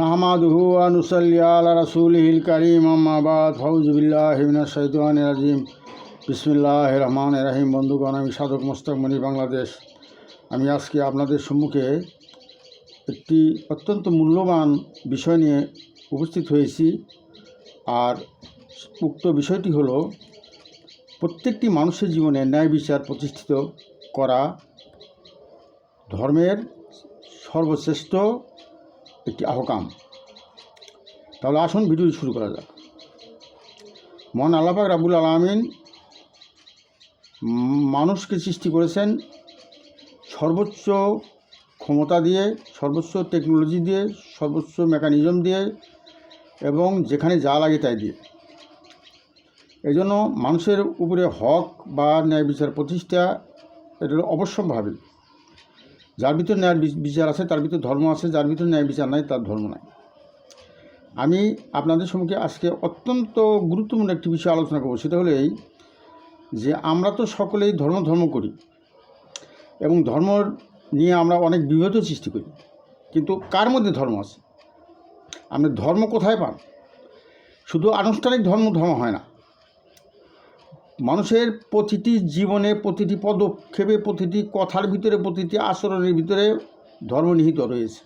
নাহমাদুহু আনুসাল্লি আলা রাসূলিহিল কারীম, আম্মা বাদ। ফাউযু বিল্লাহি মিনাশ শাইতানির রাজিম। বিসমিল্লাহির রহমানির রহিম। বন্ধুগণ, আমি সাধক মোস্তাক মনি, বাংলাদেশ। আমি আজকে আপনাদের সম্মুখে একটি অত্যন্ত মূল্যবান বিষয় নিয়ে উপস্থিত হয়েছি। আর উক্ত বিষয়টি হলো, প্রত্যেকটি মানুষের জীবনে ন্যায় বিচার প্রতিষ্ঠিত করা ধর্মের সর্বশ্রেষ্ঠ একটি আহকাম। তাহলে আসুন ভিডিও শুরু করা যাক। মন আল্লাপাক রাবুল আলমিন মানুষকে সৃষ্টি করেছেন সর্বোচ্চ ক্ষমতা দিয়ে, সর্বোচ্চ টেকনোলজি দিয়ে, সর্বোচ্চ মেকানিজম দিয়ে এবং যেখানে যা লাগে তাই দিয়ে। এই জন্য মানুষের উপরে হক বা ন্যায় বিচার প্রতিষ্ঠা এটা অবশ্যম্ভাবী। যার ভিতর ন্যায় বিচার আছে, তার ভিতর ধর্ম আছে, যার ভিতর ন্যায় বিচার নাই, তার ধর্ম নাই। আমি আপনাদের সম্মুখে আজকে অত্যন্ত গুরুত্বপূর্ণ একটি বিষয় আলোচনা করব, সেটা হলো এই যে আমরা তো সকলেই ধর্ম ধর্ম করি এবং ধর্ম নিয়ে আমরা অনেক বিভেদ সৃষ্টি করি, কিন্তু কার মধ্যে ধর্ম আছে? আপনি ধর্ম কোথায় পান? শুধু আনুষ্ঠানিক ধর্ম ধর্ম হয় না। মানুষের প্রতিটি জীবনে প্রতিটি পদক্ষেপে প্রতিটি কথার ভিতরে, প্রতিটি আচরণের ভিতরে ধর্ম নিহিত রয়েছে।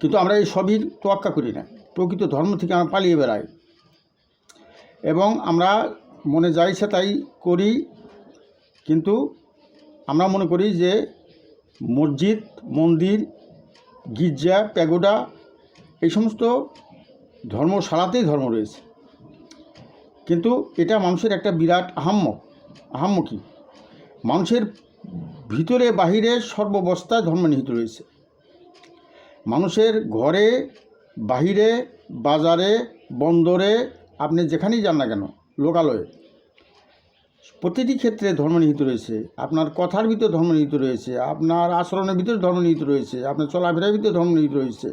কিন্তু আমরা এই সবই তোয়াক্কা করি না। প্রকৃত ধর্ম থেকে আমরা পালিয়ে বেড়াই। এবং আমরা মনে যাই যাইছে তাই করি, কিন্তু আমরা মনে করি যে মসজিদ, মন্দির, গির্জা, প্যাগোডা, এই সমস্ত ধর্ম ধর্মশালাতেই ধর্ম রয়েছে। কিন্তু এটা মানুষের একটা বিরাট আহাম্য আহাম্য কি মানুষের ভিতরে বাহিরে সর্ববস্থায় ধর্ম নিহিত রয়েছে। মানুষের ঘরে, বাহিরে, বাজারে, বন্দরে, আপনি যেখানেই যান না কেন, লোকালয়ে, প্রতিটি ক্ষেত্রে ধর্ম নিহিত রয়েছে। আপনার কথার ভিতরে ধর্ম নিহিত রয়েছে, আপনার আচরণের ভিতরে ধর্ম নিহিত রয়েছে, আপনার চলাফেরার ভিতরে ধর্ম নিহিত রয়েছে,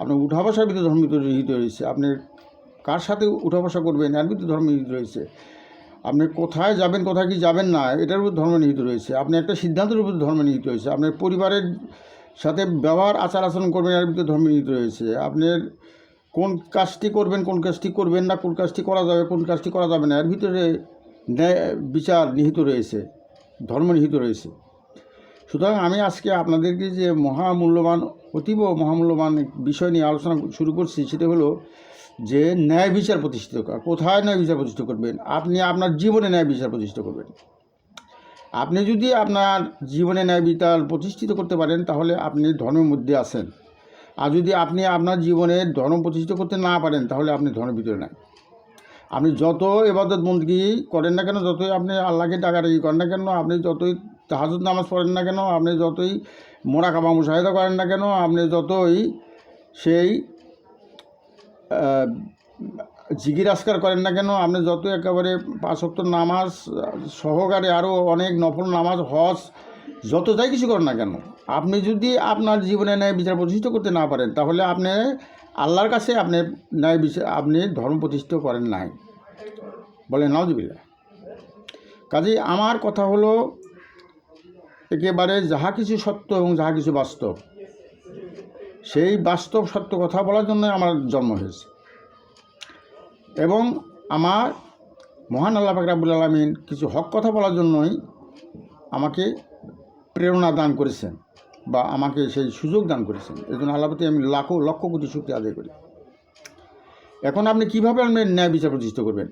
আপনার উঠা বসার ভিতরে ধর্ম নিহিত রয়েছে আপনি কার সাথে উঠা বসা করবেন? এর ভিতরে ধর্ম নিহিত রয়েছে। আপনি কোথায় যাবেন, কোথায় কি যাবেন না, এটার উপর ধর্ম নিহিত রয়েছে। আপনি একটা সিদ্ধান্তের উপর ধর্ম নিহিত রয়েছে। আপনার পরিবারের সাথে ব্যবহার, আচার আচরণ করবেন, এর ভিতরে ধর্ম নিহিত রয়েছে। আপনার কোন কাজটি করবেন, কোন কাজটি করবেন না, কোন কাজটি করা যাবে, কোন কাজটি করা যাবে না, এর ভিতরে ন্যায়, বিচার নিহিত রয়েছে ধর্ম নিহিত রয়েছে। সুতরাং আমি আজকে আপনাদেরকে যে মহামূল্যবান, অতীব মহামূল্যবান বিষয় নিয়ে আলোচনা শুরু করছি, সেটা হলো যে ন্যায় বিচার প্রতিষ্ঠিত করা কোথায় ন্যায় বিচার প্রতিষ্ঠা করবেন? আপনি আপনার জীবনে ন্যায় বিচার প্রতিষ্ঠা করবেন। আপনি যদি আপনার জীবনে ন্যায় বিচার প্রতিষ্ঠিত করতে পারেন, তাহলে আপনি ধর্মের মধ্যে আছেন। আর যদি আপনি আপনার জীবনে ধর্ম প্রতিষ্ঠিত করতে না পারেন, তাহলে আপনি ধর্মের ভিতরে নাই। আপনি যত এবাদত বন্দী করেন না কেন, যতই আপনি আল্লাহকে ডাকাডাকি করেন না কেন, আপনি যতই তাহাজুদ নামাজ পড়েন না কেন, আপনি যতই মোরা কাবা মুশাহিদা করেন না কেন, আপনি যতই সেই জিগির আসকার করেন না কেন? আপনি যত একেবারে পাঁচক্ত নামাজ, সহকারে আরও অনেক নফল নামাজ, হজ, যত যাই কিছু করেন না কেন? আপনি যদি আপনার জীবনে ন্যায় বিচার প্রতিষ্ঠিত করতে না পারেন, তাহলে আপনি আল্লাহর কাছে আপনি ন্যায় বিচার, আপনি ধর্ম প্রতিষ্ঠিত করেন নাই। বলেন নজবিল্লা কাজে আমার কথা হলো, একেবারে যাহা কিছু সত্য এবং যাহা কিছু বাস্তব। সেই বাস্তব সত্য কথা বলার জন্য আমার জন্ম হয়েছে। এবং আমার মহান আল্লাহ ফাকরাবুল আলমিন কিছু হক কথা বলার জন্যই আমাকে প্রেরণা দান করেছেন বা আমাকে সেই সুযোগ দান করেছেন। এই জন্য আল্লাহ প্রতি আমি লাখো, লক্ষ কোটি শক্তি আদায় করি। এখন আপনি কীভাবে আপনি ন্যায় বিচার প্রতিষ্ঠা করবেন।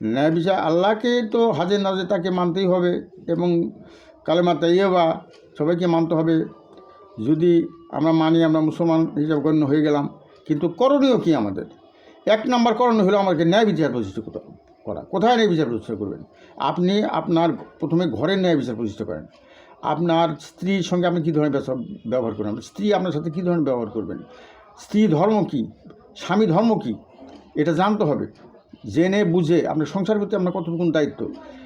ন্যায় বিচার আল্লাহকে তো হাজে নাজে তাকে মানতেই হবে এবং কালেমা তাইয়েবা সবাইকে মানতে হবে। যদি আমরা মানি আমরা মুসলমান হিসাবে গণ্য হয়ে গেলাম, কিন্তু করণীয় কি আমাদের? এক নম্বর করণীয় হলো আমাকে ন্যায় বিচার প্রতিষ্ঠা করতে করা। কোথায় ন্যায় বিচার প্রতিষ্ঠা করবেন? আপনি আপনার প্রথমে ঘরের ন্যায় বিচার প্রতিষ্ঠা করেন। আপনার স্ত্রীর সঙ্গে আপনি কী ধরনের ব্যবহার করবেন স্ত্রী আপনার সাথে কী ধরনের ব্যবহার করবেন? স্ত্রী ধর্ম কী? স্বামী ধর্ম কী? এটা জানতে হবে। জেনে বুঝে আপনার সংসার করতে আপনার কতটুকুন দায়িত্ব?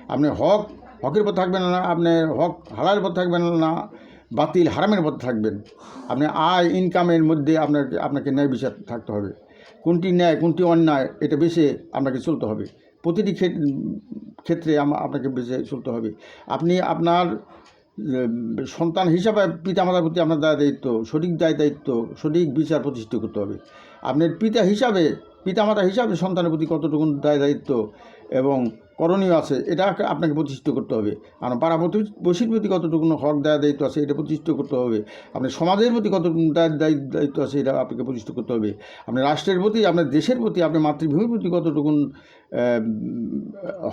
আপনি হক, হকের পথে থাকবেন না, আপনি হক, হালালের পথে থাকবেন না বাতিল হারামের পথে থাকবেন। আপনি আয় ইনকামের মধ্যে আপনার আপনাকে ন্যায় বিচার থাকতে হবে। কোনটি ন্যায়, কোনটি অন্যায়, এটা বেছে আপনাকে চলতে হবে। প্রতিটি ক্ষেত- ক্ষেত্রে আপনাকে বেছে চলতে হবে। আপনি আপনার সন্তান হিসাবে পিতামাতার প্রতি আপনার দায় দায়িত্ব, সঠিক দায় দায়িত্ব, সঠিক বিচার প্রতিষ্ঠিত করতে হবে। আপনার পিতা হিসাবে, পিতামাতা হিসাবে সন্তানের প্রতি কতটুকু দায় দায়িত্ব এবং করণীয় আছে, এটা আপনাকে প্রতিষ্ঠিত করতে হবে। আর পাড়া প্রতি প্রতিবেশীর প্রতি কতটুকু হক দেওয়া দায়িত্ব আছে, এটা প্রতিষ্ঠিত করতে হবে। আপনি সমাজের প্রতি কতটুকু দায় দায়িত্ব দায়িত্ব আছে, এটা আপনাকে প্রতিষ্ঠিত করতে হবে। আপনি রাষ্ট্রের প্রতি আপনার দেশের প্রতি আপনার মাতৃভূমির প্রতি কতটুকু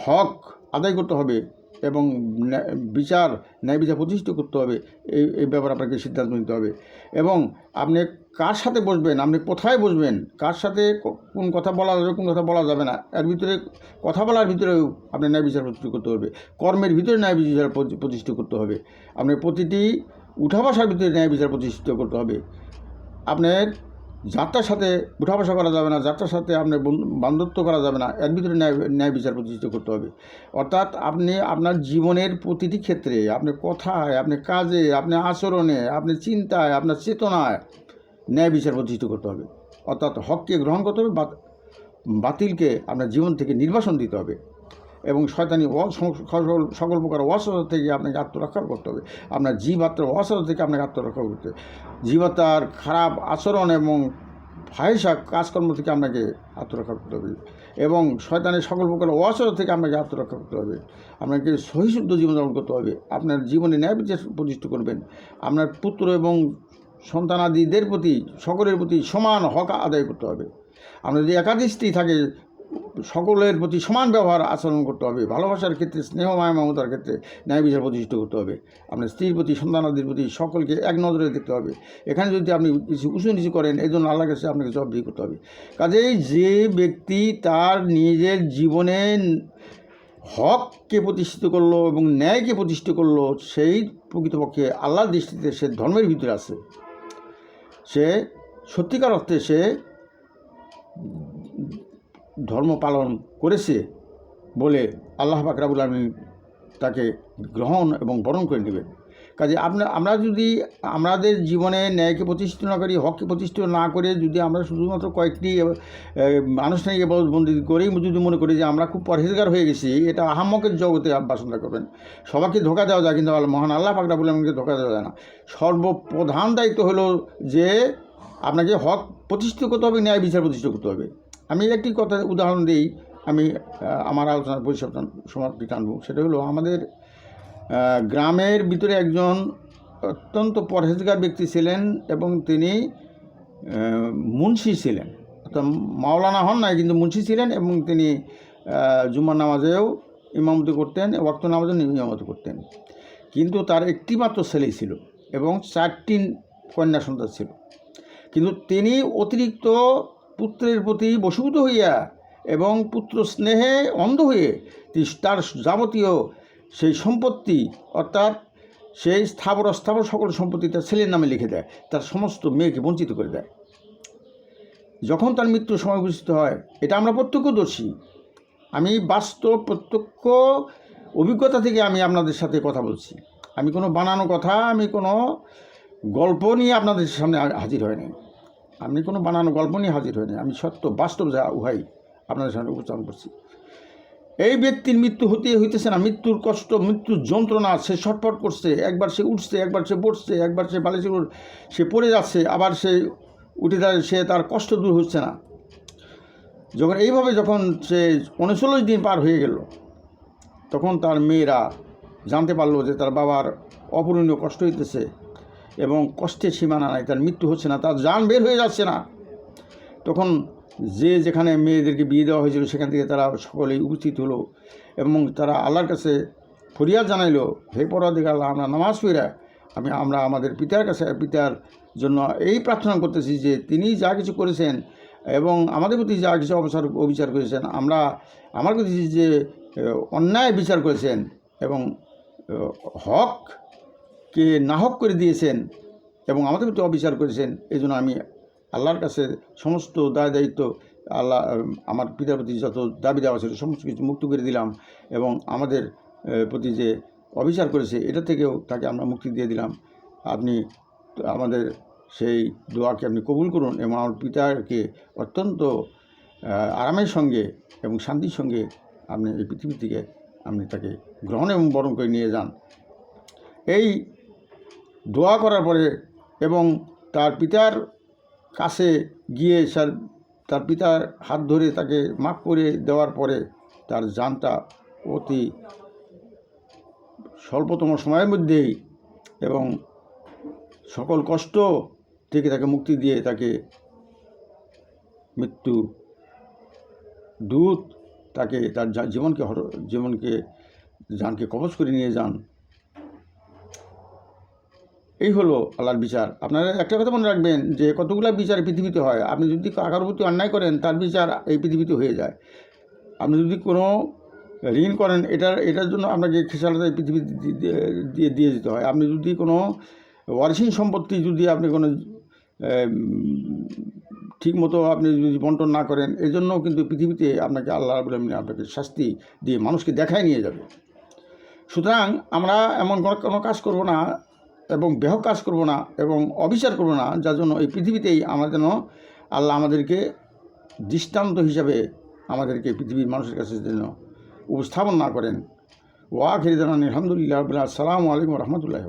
হক আদায় করতে হবে এবং বিচার, ন্যায় বিচার প্রতিষ্ঠিত করতে হবে। এই এই ব্যাপারে আপনাকে সিদ্ধান্ত নিতে হবে। এবং আপনি কার সাথে বসবেন? আপনি কোথায় বসবেন? কার সাথে কোন কথা বলা যাবে, কোন কথা বলা যাবে না? এর ভিতরে কথা বলার ভিতরেও আপনি ন্যায় বিচার প্রতিষ্ঠিত করতে হবে। কর্মের ভিতরে ন্যায় বিচার প্রতি- প্রতিষ্ঠিত করতে হবে। আপনার প্রতিটি উঠা বসার ভিতরে ন্যায় বিচার প্রতিষ্ঠিত করতে হবে। আপনার যাত্রার সাথে উঠা বসা করা যাবে না, যাত্রার সাথে আপনার বন্ধু- বান্ধবত্ব করা যাবে না, এর ভিতরে ন্যায় ন্যায় বিচার প্রতিষ্ঠিত করতে হবে। অর্থাৎ আপনি আপনার জীবনের প্রতিটি ক্ষেত্রে, আপনি কথায়, আপনি কাজে, আপনি আচরণে, আপনি চিন্তায়, আপনার চেতনায় ন্যায় বিচার প্রতিষ্ঠিত করতে হবে। অর্থাৎ হককে গ্রহণ করতে হবে বাতিলকে আপনার জীবন থেকে নির্বাসন দিতে হবে। এবং শয়তানি সকল সকল প্রকার অসহতা থেকে আপনাকে আত্মরক্ষা করতে হবে। আপনার জীবাত্মার অসহতা থেকে আপনাকে আত্মরক্ষা করতে হবে। জীবাত্মার খারাপ আচরণ এবং ফাহিসা কাজকর্ম থেকে আপনাকে আত্মরক্ষা করতে হবে এবং শয়তানের সকল প্রকার অসহতা থেকে আপনাকে আত্মরক্ষা করতে হবে। আপনাকে সহিশুদ্ধ জীবনযাপন করতে হবে। আপনার জীবনে ন্যায় বিচার প্রতিষ্ঠিত করবেন। আপনার পুত্র এবং সন্তানাদিদের প্রতি, সকলের প্রতি সমান হক আদায় করতে হবে। আপনার যদি একাধিক স্ত্রী থাকে সকলের প্রতি সমান ব্যবহার আচরণ করতে হবে, ভালোবাসার ক্ষেত্রে, স্নেহ মায়া মমতার ক্ষেত্রে ন্যায় বিচার প্রতিষ্ঠিত করতে হবে। আপনার স্ত্রীর প্রতি সন্তানাদির প্রতি সকলকে এক নজরে দেখতে হবে। এখানে যদি আপনি কিছু উঁচু নিচু করেন, এই জন্য আল্লাহ কাছে আপনাকে জবাব দিয়ে করতে হবে। কাজেই যে ব্যক্তি তার নিজের জীবনে হককে প্রতিষ্ঠিত করল এবং ন্যায়কে প্রতিষ্ঠিত করল, সেই প্রকৃতপক্ষে আল্লাহর দৃষ্টিতে সে ধর্মের ভিতরে আছে। সে সত্যিকার অর্থে সে ধর্ম পালন করেছে বলে আল্লাহ বাকরাবুল আলমী তাকে গ্রহণ এবং বরণ করে নেবেন। কাজে আপনার আমরা যদি আমাদের জীবনে ন্যায়কে প্রতিষ্ঠিত না করি, হককে প্রতিষ্ঠিত না করে যদি আমরা শুধুমাত্র কয়েকটি আনুষ্ঠানিক বন্দি করেই যদি মনে করি যে আমরা খুব পরহেজগার হয়ে গেছি, এটা আহাম্মকের জগতে বাসনা করবেন। সবাইকে ধোকা দেওয়া যায়, কিন্তু মহান আল্লাহ পাকরা বলে আমাকে ধোকা দেওয়া যায় না। সর্বপ্রধান দায়িত্ব হলো যে আপনাকে হক প্রতিষ্ঠিত করতে হবে, ন্যায় বিচার প্রতিষ্ঠিত করতে হবে। আমি একটি কথা উদাহরণ দিই। আমি আমার আলোচনার পরিসমাপ্তি সমাপ্তি টানব। সেটা হলো আমাদের গ্রামের ভিতরে একজন অত্যন্ত পরহেজগার ব্যক্তি ছিলেন এবং তিনি মুন্সি ছিলেন। অর্থাৎ মাওলানা হন নাই কিন্তু মুন্সি ছিলেন এবং তিনি আহ, জুম্মার নামাজেও ইমামতি করতেন ওয়াক্ত নামাজেও ইমামতি করতেন। কিন্তু তার একটি মাত্র ছেলে ছিল এবং চারটি কন্যা সন্তান ছিল। কিন্তু তিনি অতিরিক্ত পুত্রের প্রতি বশীভূত হইয়া এবং পুত্র স্নেহে অন্ধ হয়ে তার যাবতীয় সেই সম্পত্তি, অর্থাৎ সেই স্থাবর অস্থাবর সকল সম্পত্তি তার ছেলের নামে লিখে দেয়, তার সমস্ত মেয়েকে বঞ্চিত করে দেয়। যখন তার মৃত্যুর সময় উপস্থিত হয়, এটা আমরা প্রত্যক্ষ প্রত্যক্ষদর্শী। আমি বাস্তব, প্রত্যক্ষ অভিজ্ঞতা থেকে আমি আপনাদের সাথে কথা বলছি। আমি কোনো বানানো কথা, আমি কোনো গল্প নিয়ে আপনাদের সামনে হাজির হয়নি। আমি কোনো বানানো গল্প নিয়ে হাজির হয়নি। আমি সত্য, বাস্তব যা উহাই আপনাদের সামনে উপস্থাপন করছি। এই ব্যক্তির মৃত্যু হতে হইতেছে না। মৃত্যুর কষ্ট, মৃত্যুর যন্ত্রণা সে ছটফট করছে। একবার সে উঠছে, একবার সে বসছে, একবার সে বালিশে উঠ- সে পড়ে যাচ্ছে, আবার সে উঠে দাঁড়িয়ে সে তার কষ্ট দূর হচ্ছে না। যখন এইভাবে যখন সে উনচল্লিশ দিন পার হয়ে গেল, তখন তার মেয়েরা জানতে পারল যে তার বাবার অপূরণীয় কষ্ট হইতেছে। এবং কষ্টের সীমানা নাই তার মৃত্যু হচ্ছে না তার যান বের হয়ে যাচ্ছে না। তখন যে যেখানে মেয়েদেরকে বিয়ে দেওয়া হয়েছিল সেখান থেকে তারা সকলেই উপস্থিত হলো এবং তারা আল্লাহর কাছে ফরিয়াদ জানাইলো হে পরাধিক আল্লাহ আমরা নামাজ পড়া আমি আমরা আমাদের পিতার কাছে পিতার জন্য এই প্রার্থনা করতেছি যে তিনি যা কিছু করেছেন এবং আমাদের প্রতি যা কিছু অবসর অবিচার করেছেন আমরা আমার প্রতি যে অন্যায় বিচার করেছেন এবং আহ, হককে নাহক করে দিয়েছেন এবং আমাদের প্রতি অবিচার করেছেন, এই জন্য আমি আল্লাহর কাছে সমস্ত দায় দায়িত্ব, আল্লাহ, আমার পিতার প্রতি যত দাবি দেওয়া ছিল সমস্ত কিছু মুক্ত করে দিলাম এবং আমাদের প্রতি যে অবিচার করেছে, এটা থেকেও তাকে আমরা মুক্তি দিয়ে দিলাম। আপনি আমাদের সেই দোয়াকে আপনি কবুল করুন এবং আমার পিতাকে অত্যন্ত আরামের সঙ্গে এবং শান্তির সঙ্গে আপনি এই পৃথিবী থেকে আপনি তাকে গ্রহণ এবং বরণ করে নিয়ে যান। এই দোয়া করার পরে এবং তার পিতার কাছে গিয়ে স্যার, তার পিতার হাত ধরে তাকে মাফ করে দেওয়ার পরে তার জানটা অতি স্বল্পতম সময়ের মধ্যেই এবং সকল কষ্ট থেকে তাকে মুক্তি দিয়ে তাকে মৃত্যু দূত তাকে তার জীবনকে জীবনকে জানকে কবচ করে নিয়ে যান। এই হলো আল্লাহর বিচার। আপনারা একটা কথা মনে রাখবেন যে কতগুলো বিচার পৃথিবীতে হয়। আপনি যদি কারোর প্রতি অন্যায় করেন, তার বিচার এই পৃথিবীতে হয়ে যায়। আপনি যদি কোনো ঋণ করেন, এটার এটার জন্য আপনাকে খেসালতা এই পৃথিবীতে দিয়ে দিয়ে দিতে হয়। আপনি যদি কোনো ওয়ারিসিং সম্পত্তি যদি আপনি কোনো ঠিক মতো আপনি যদি বন্টন না করেন এই জন্যও কিন্তু পৃথিবীতে আপনাকে আল্লাহ রাবুল আলমিন আপনাকে শাস্তি দিয়ে মানুষকে দেখায় নিয়ে যাবে। সুতরাং আমরা এমন কোনো কাজ করব না এবং বেহ কাজ করব না এবং অবিচার করব না, যার জন্য এই পৃথিবীতেই আমরা যেন আল্লাহ আমাদেরকে দৃষ্টান্ত হিসাবে আমাদেরকে পৃথিবীর মানুষের কাছে যেন উপস্থাপন না করেন। ওয়া খেরিদান আলহামদুলিল্লাহ আসসালামু আলাইকুম রহমতুল্লাহ